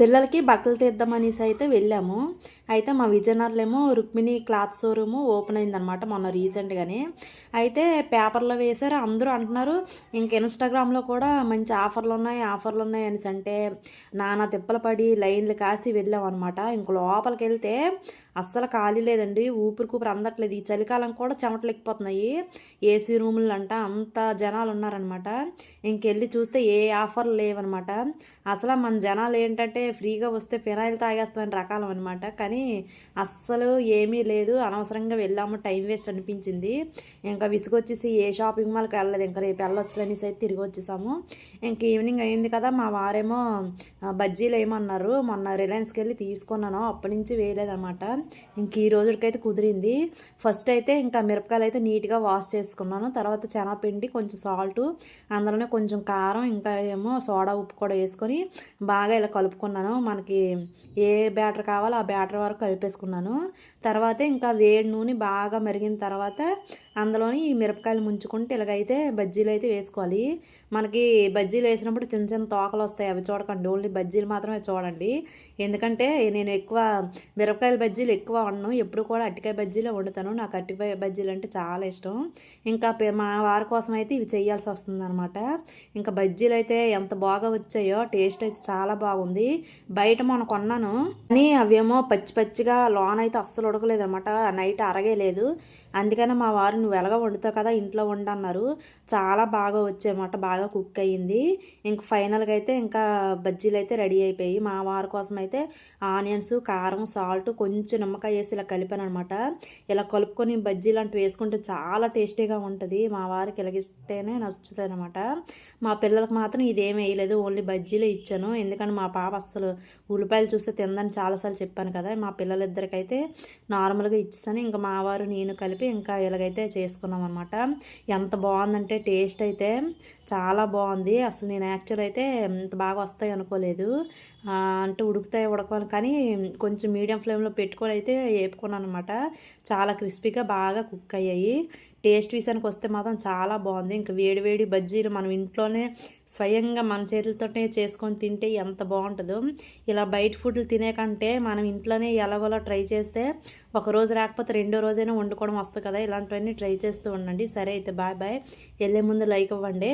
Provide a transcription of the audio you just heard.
పిల్లలకి బట్టలు తీద్దామనేసి అయితే వెళ్ళాము. అయితే మా విజయనగరంలో ఏమో రుక్మిణి క్లాత్ షోరూమ్ ఓపెన్ అయిందనమాట మొన్న రీసెంట్గానే. అయితే పేపర్లో వేశారు. అందరూ అంటున్నారు ఇంక ఇన్స్టాగ్రామ్లో కూడా మంచి ఆఫర్లు ఉన్నాయి ఆఫర్లు ఉన్నాయి అనేసి. అంటే నానా తిప్పలు పడి లైన్లు కాసి వెళ్ళాం అనమాట ఇంక లోపలికి వెళ్తే అస్సలు ఖాళీ లేదండి. ఊపిరి కూపిరి అందట్లేదు. ఈ చలికాలం కూడా చెమటలు ఎక్కిపోతున్నాయి. ఏసీ రూములు అంట అంత జనాలు ఉన్నారనమాట ఇంకెళ్ళి చూస్తే ఏ ఆఫర్లు లేవనమాట అసలు మన జనాలు ఏంటంటే ఫ్రీగా వస్తే ఫినాయిల్ తాగేస్తామని రకాలం అనమాట కానీ అస్సలు ఏమీ లేదు. అనవసరంగా వెళ్ళాము. టైం వేస్ట్ అనిపించింది. ఇంకా విసుగొచ్చేసి ఏ షాపింగ్ మాల్కి వెళ్ళలేదు. ఇంకా రేపు వెళ్ళొచ్చు అనేసి అయితే తిరిగి వచ్చేసాము. ఇంక ఈవినింగ్ అయింది కదా. మా వారేమో బజ్జీలు ఏమన్నారు. మొన్న రిలయన్స్కి వెళ్ళి తీసుకున్నాను. అప్పటి నుంచి వేయలేదన్నమాట. ఇంక ఈ రోజుకైతే కుదిరింది. ఫస్ట్ అయితే ఇంకా మిరపకాయలు అయితే నీట్గా వాష్ చేసుకున్నాను. తర్వాత శనగపిండి కొంచెం సాల్ట్ అందులోనే కొంచెం కారం ఇంకా ఏమో సోడా ఉప్పు కూడా వేసుకొని బాగా ఇలా కలుపుకున్నాను. మనకి ఏ బ్యాటర్ కావాలో ఆ బ్యాటర్ వరకు కలిపేసుకున్నాను. తర్వాత ఇంకా వేడి నూనె బాగా మరిగిన తర్వాత అందులోని ఈ మిరపకాయలు ముంచుకుంటే ఇలాగైతే బజ్జీలు అయితే వేసుకోవాలి. మనకి బజ్జీలు వేసినప్పుడు చిన్న చిన్న తోకలు వస్తాయి. అవి చూడకండి. ఓన్లీ బజ్జీలు మాత్రమే చూడండి. ఎందుకంటే నేను ఎక్కువ మిరపకాయల బజ్జీలు ఎక్కువ వండను. ఎప్పుడు కూడా అట్టికాయ బజ్జీలే వండుతాను. నాకు అట్టికాయ బజ్జీలు అంటే చాలా ఇష్టం. ఇంకా పె- మా వారి కోసం అయితే ఇవి చేయాల్సి వస్తుంది అనమాట ఇంకా బజ్జీలు అయితే ఎంత బాగా వచ్చాయో టేస్ట్ అయితే చాలా బాగుంది. బయట మొన్న కొన్నాను. కానీ అవేమో పచ్చి పచ్చిగా లోన్ అయితే అస్సలు ఉడకలేదు అనమాట నైట్ అరగలేదు అందుకనే మా వారు నువ్వు ఎలాగ వండుతావు కదా ఇంట్లో వండన్నారు చాలా బాగా వచ్చాయన్నమాట బాగా కుక్ అయ్యింది. ఇంక ఫైనల్గా అయితే ఇంకా బజ్జీలు అయితే రెడీ అయిపోయి మా వారి కోసం అయితే ఆనియన్స్ కారం సాల్ట్ కొంచెం నిమ్మకాయ వేసి ఇలా కలిపాను అనమాట ఇలా కలుపుకొని బజ్జీ లాంటివి వేసుకుంటే చాలా టేస్టీగా ఉంటుంది. మా వారికి ఇలాగిస్తేనే నచ్చుతుంది అనమాట మా పిల్లలకు మాత్రం ఇదేం వేయలేదు. ఓన్లీ బజ్జీలే ఇచ్చాను. ఎందుకంటే మా పాప అస్సలు అసలు ఉల్లిపాయలు చూస్తే తిందని చాలాసార్లు చెప్పాను కదా మా పిల్లలిద్దరికైతే నార్మల్గా ఇచ్చేసాను. ఇంకా మా వారు నేను కలిపి ఇంకా ఇలాగైతే చేసుకున్నాం అనమాట ఎంత బాగుందంటే టేస్ట్ అయితే చాలా బాగుంది. అసలు నేను యాక్చువల్ అయితే ఇంత బాగా వస్తాయి అనుకోలేదు. అంటే ఉడుకుతాయి ఉడకవాలి కానీ కొంచెం మీడియం ఫ్లేమ్లో పెట్టుకొని అయితే వేపుకున్నాను అనమాట చాలా క్రిస్పీగా బాగా కుక్ అయ్యాయి. టేస్ట్ విషయానికి వస్తే మాత్రం చాలా బాగుంది. ఇంకా వేడివేడి బజ్జీలు మనం ఇంట్లోనే స్వయంగా మన చేతులతోనే చేసుకొని తింటే ఎంత బాగుంటుందో. ఇలా బయట ఫుడ్లు తినే కంటే మనం ఇంట్లోనే ఎలాగోలా ట్రై చేస్తే ఒక రోజు రాకపోతే రెండో రోజైనా వండుకోవడం వస్తుంది కదా. ఇలాంటివన్నీ ట్రై చేస్తూ ఉండండి. సరే అయితే బాయ్ బాయ్. వెళ్ళే ముందు లైక్ ఇవ్వండి.